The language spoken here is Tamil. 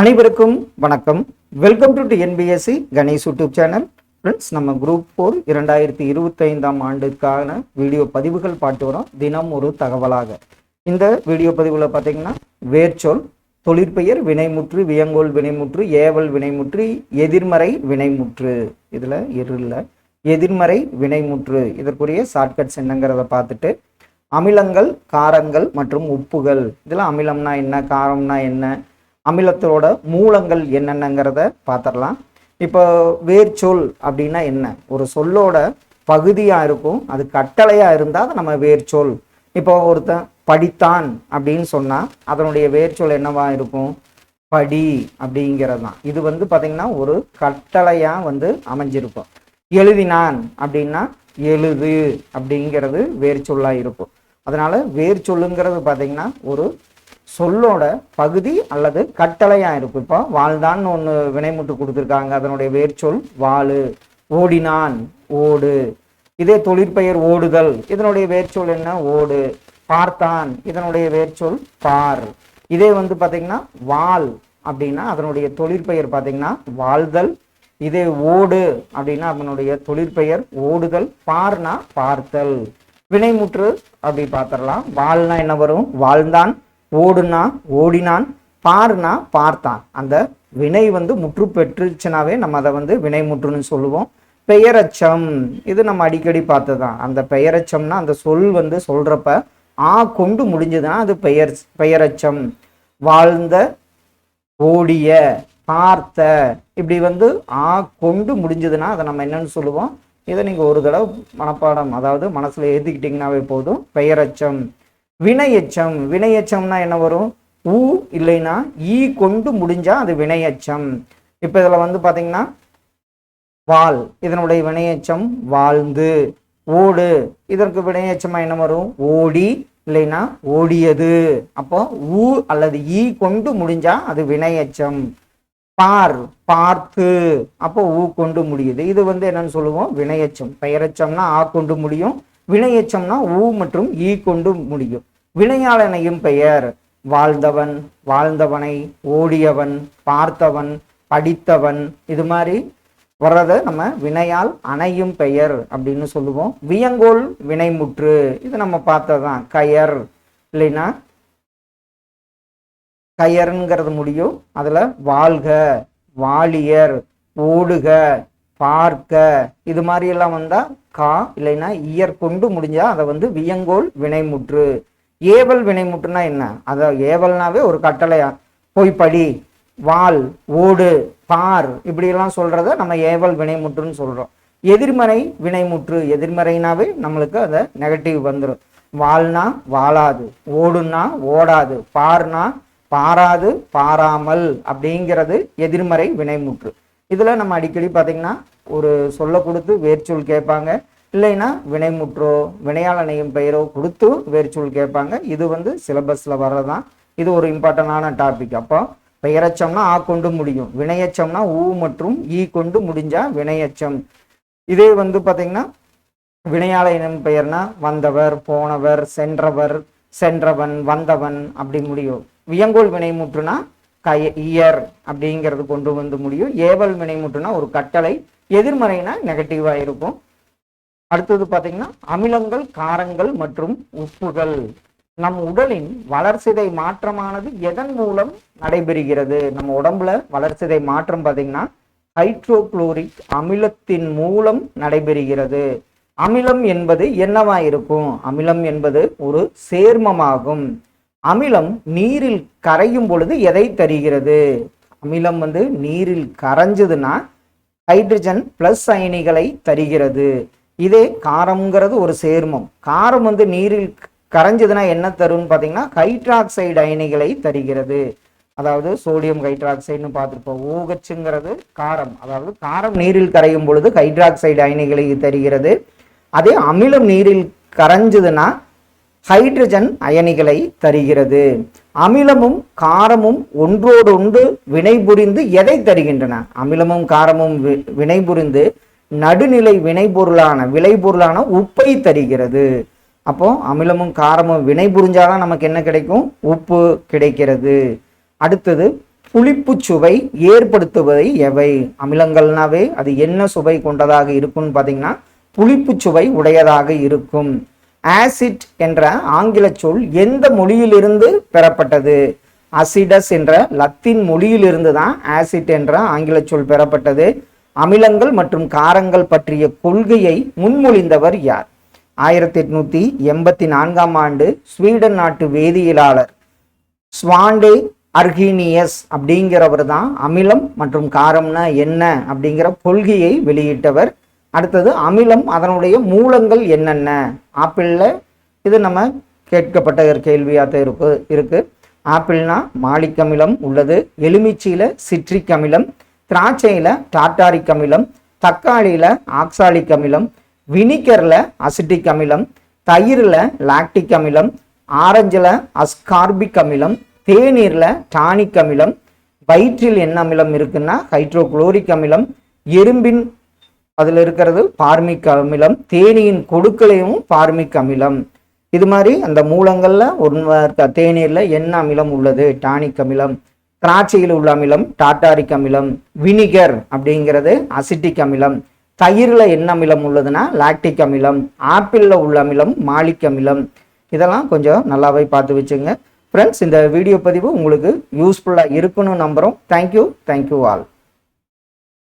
அனைவருக்கும் வணக்கம். Welcome to NPSC Ganesh YouTube channel friends நம்ம குரூப் ஃபோர் இரண்டாயிரத்தி இருபத்தைந்தாம் ஆண்டுக்கான வீடியோ பதிவுகள் பார்த்து வரோம். தினம் ஒரு தகவலாக. இந்த வீடியோ பதிவில் பார்த்தீங்கன்னா வேர்ச்சொல் தொழிற்பெயர் வினைமுற்று வியங்கோல் வினைமுற்று ஏவல் வினைமுற்று எதிர்மறை வினைமுற்று. இதில் இரு எதிர்மறை வினைமுற்று. இதற்குரிய ஷார்ட்கட்ஸ் என்னங்கிறத பார்த்துட்டு அமிலங்கள் காரங்கள் மற்றும் உப்புகள். இதில் அமிலம்னா என்ன காரம்னா என்ன அமிலத்தோட மூலங்கள் என்னென்னங்கிறத பார்த்துடலாம். இப்போ வேர்ச்சொல் அப்படின்னா என்ன? ஒரு சொல்லோட பகுதியாக இருக்கும் அது கட்டளையாக இருந்தால் நம்ம வேர்ச்சொல். இப்போ ஒருத்தன் படித்தான் அப்படின்னு சொன்னால் அதனுடைய வேர்ச்சொல் என்னவா இருக்கும்? படி அப்படிங்கிறது தான் இது வந்து பார்த்திங்கன்னா ஒரு கட்டளையாக வந்து அமைஞ்சிருக்கும். எழுதினான் அப்படின்னா எழுது அப்படிங்கிறது வேர்ச்சொல்லாக இருக்கும். அதனால் வேர்ச்சொல்லுங்கிறது பார்த்தீங்கன்னா ஒரு சொல்லோட பகுதி அல்லது கட்டளையாக இருக்கும். இப்போ வாழ்தான்னு ஒன்று வினைமுட்டு கொடுத்துருக்காங்க. அதனுடைய வேர்ச்சொல் வாழு ஓடினான் ஓடு. இதே தொழிற்பெயர் ஓடுதல். இதனுடைய வேர்ச்சொல் என்ன? ஓடு. பார்த்தான். இதனுடைய வேர்ச்சொல் பார். இதே வந்து பார்த்தீங்கன்னா வால் அப்படின்னா அதனுடைய தொழிற்பெயர் பார்த்தீங்கன்னா வாழ்தல். இதே ஓடு அப்படின்னா அதனுடைய தொழிற்பெயர் ஓடுதல். பார்னா பார்த்தல். வினைமுற்று அப்படி பார்த்துடலாம். வாழ்னா என்ன வரும்? வாழ்ந்தான். ஓடுனா ஓடினான் பாருனா பார்த்தான். அந்த வினை வந்து முற்று பெற்றுச்சுனாவே நம்ம அதை வந்து வினை முற்றுன்னு சொல்லுவோம். பெயரச்சம். இது நம்ம அடிக்கடி பார்த்ததுதான். அந்த பெயரச்சம்னா அந்த சொல் வந்து சொல்றப்ப ஆ கொண்டு முடிஞ்சதுன்னா அது பெயர் பெயரச்சம். வாழ்ந்த ஓடிய பார்த்த. இப்படி வந்து ஆ கொண்டு முடிஞ்சதுன்னா அதை நம்ம என்னன்னு சொல்லுவோம்? இதை நீங்கள் ஒரு தடவை மனப்பாடம் அதாவது மனசில் எழுதிக்கிட்டிங்கனாவே போதும். பெயரச்சம். வினையச்சம். வினையச்சம்னா என்ன வரும்? ஊ இல்லைன்னா ஈ கொண்டு முடிஞ்சா அது வினையச்சம். இப்போ இதில் வந்து பார்த்தீங்கன்னா வாள் இதனுடைய வினையச்சம் வாழ்ந்து ஓடு. இதற்கு வினையச்சமா என்ன வரும்? ஓடி இல்லைன்னா ஓடியது. அப்போ ஊ அல்லது ஈ கொண்டு முடிஞ்சா அது வினையச்சம். பார் பார்த்து. அப்போ ஊ கொண்டு முடியுது. இது வந்து என்னன்னு சொல்லுவோம்? வினையச்சம். பெயரச்சம்னா ஆ கொண்டு முடியும் வினையச்சம்னா ஊ மற்றும் ஈ கொண்டு முடியும். வினையாளனையும் பெயர் வாழ்ந்தவன் வாழ்ந்தவனை ஓடியவன் பார்த்தவன் படித்தவன் இது மாதிரி வர்றதை நம்ம வினையால் அணையும் பெயர் அப்படின்னு சொல்லுவோம். வியங்கோல் வினைமுற்று இது நம்ம பார்த்ததுதான். கயர் இல்லைன்னா கயருங்கிறது முடியும். அதுல வாழ்க வாலியர் ஓடுக பார்க்க. இது மாதிரி எல்லாம் வந்தா கா இல்லைன்னா இயர் கொண்டு முடிஞ்சா அதை வந்து வியங்கோல் வினைமுற்று. ஏவல் வினைமுற்றுனா என்ன? அத ஏவல்னாவே ஒரு கட்டளையா? போய் படி வால் ஓடு பார் இப்படி எல்லாம் சொல்றத நம்ம ஏவல் வினைமுற்றுன்னு சொல்றோம். எதிர்மறை வினைமுற்று எதிர்மறைனாவே நம்மளுக்கு அதை நெகட்டிவ் வந்துடும் வால்னா வாழாது ஓடுனா ஓடாது பார்னா பாராது பாராமல் அப்படிங்கிறது எதிர்மறை வினைமுற்று. இதில் நம்ம அடிக்கடி பார்த்தீங்கன்னா ஒரு சொல்ல கொடுத்து வேர்ச்சொல் கேட்பாங்க. இல்லைன்னா வினைமுற்றோ வினையாளனையும் பெயரோ கொடுத்து வேர்ச்சொல் கேட்பாங்க. இது வந்து சிலபஸில் வர்றதான் இது ஒரு இம்பார்ட்டண்டான டாபிக். அப்போ பெயரச்சம்னா ஆ கொண்டு முடியும். வினையச்சம்னா ஊ மற்றும் ஈ கொண்டு முடிஞ்சா வினையச்சம். இதே வந்து பார்த்தீங்கன்னா வினையாளனின் பெயர்னா வந்தவர் போனவர் சென்றவர் சென்றவன் வந்தவன் அப்படி முடியும். வியங்கோல் வினைமுற்றுனா கய இயர் அப்படிங்கிறது கொண்டு வந்து முடியும். ஏவல் வினைமுட்டுனா ஒரு கட்டளை. எதிர்மறைனா நெகட்டிவாக இருக்கும். அடுத்தது பார்த்தீங்கன்னா அமிலங்கள் காரங்கள் மற்றும் உப்புகள். நம் உடலின் வளர்சிதை மாற்றமானது எதன் மூலம் நடைபெறுகிறது? நம்ம உடம்புல வளர்சிதை மாற்றம் பார்த்தீங்கன்னா ஹைட்ரோகுளோரிக் அமிலத்தின் மூலம் நடைபெறுகிறது. அமிலம் என்பது என்னவா இருக்கும் அமிலம் என்பது ஒரு சேர்மமாகும். அமிலம் நீரில் கரையும் பொழுது எதை தருகிறது? அமிலம் வந்து நீரில் கரைஞ்சதுன்னா ஹைட்ரஜன் பிளஸ் அயனிகளை தருகிறது. இதே காரம்ங்கிறது ஒரு சேர்மம். காரம் வந்து நீரில் கரைஞ்சதுன்னா என்ன தரும்னு பார்த்தீங்கன்னா ஹைட்ராக்சைடு அயனிகளை தருகிறது. அதாவது சோடியம் ஹைட்ராக்சைடுன்னு பார்த்துருப்போம். ஊகச்சுங்கிறது காரம். அதாவது காரம் நீரில் கரையும் பொழுது ஹைட்ராக்சைடு அயனிகளை தருகிறது. அதே அமிலம் நீரில் கரைஞ்சதுன்னா ஹைட்ரஜன் அயனிகளை தருகிறது. அமிலமும் காரமும் ஒன்றோடொன்று வினைபுரிந்து எதை தருகின்றன? அமிலமும் காரமும் வி- வினைபுரிந்து நடுநிலை வினைபொருளான விளைபொருளான உப்பை தருகிறது. அப்போ அமிலமும் காரமும் வினை புரிஞ்சாதான் நமக்கு என்ன கிடைக்கும்? உப்பு கிடைக்கிறது. அடுத்தது புளிப்பு சுவை ஏற்படுத்துவதை எவை? அமிலங்கள்னாவே அது என்ன சுவை கொண்டதாக இருக்கும்னு பார்த்தீங்கன்னா புளிப்பு சுவை உடையதாக இருக்கும். ஆசிட் என்ற ஆங்கில சொல் எந்த மொழியிலிருந்து பெறப்பட்டது? அசிடஸ் என்ற லத்தீன் மொழியிலிருந்து தான் ஆசிட் என்ற ஆங்கில சொல் பெறப்பட்டது. அமிலங்கள் மற்றும் காரங்கள் பற்றிய கொள்கையை முன்மொழிந்தவர் யார்? ஆயிரத்தி எட்நூத்தி எண்பத்தி நான்காம் ஆண்டு ஸ்வீடன் நாட்டு வேதியியலாளர் ஸ்வாண்டே அர்கீனியஸ் அப்படிங்கிறவர் தான் அமிலம் மற்றும் காரம்னா என்ன அப்படிங்கிற கொள்கையை வெளியிட்டவர் அடுத்தது அமிலம் அதனுடைய மூலங்கள் என்னென்ன? ஆப்பிளில் இது நம்ம கேட்கப்பட்ட கேள்வியாக தான் இருக்கு இருக்குது ஆப்பிள்னா மாலிக் அமிலம் உள்ளது எலுமிச்சியில் சிட்ரிக் அமிலம் திராட்சையில் டாட்டாரிக் அமிலம் தக்காளியில் ஆக்சாலிக் அமிலம் வினிகரில் அசிட்டிக் அமிலம் தயிரில் லாக்டிக் அமிலம் ஆரஞ்சில் அஸ்கார்பிக் அமிலம் தேநீரில் டானிக் அமிலம் வயிற்றில் என்ன அமிலம் இருக்குன்னா ஹைட்ரோகுளோரிக் அமிலம் எறும்பின் அதில் இருக்கிறது பார்மிக் அமிலம் தேனியின் கொடுக்கலையும் பார்மிக் அமிலம். இது மாதிரி அந்த மூலங்களில் ஒன்று தேநீரில் என்ன அமிலம் உள்ளது? டானிக் அமிலம் திராட்சையில் உள்ள அமிலம் டாட்டாரிக் அமிலம் வினிகர் அப்படிங்கிறது அசிட்டிக் அமிலம். தயிரில் என்ன அமிலம் உள்ளதுன்னா லாக்டிக் அமிலம் ஆப்பிளில் உள்ள அமிலம் மாலிக் அமிலம். இதெல்லாம் கொஞ்சம் நல்லாவே பார்த்து வச்சுங்க. ஃப்ரெண்ட்ஸ் இந்த வீடியோ பதிவு உங்களுக்கு யூஸ்ஃபுல்லாக இருக்குன்னு நம்புகிறோம் தேங்க்யூ தேங்க்யூ ஆல்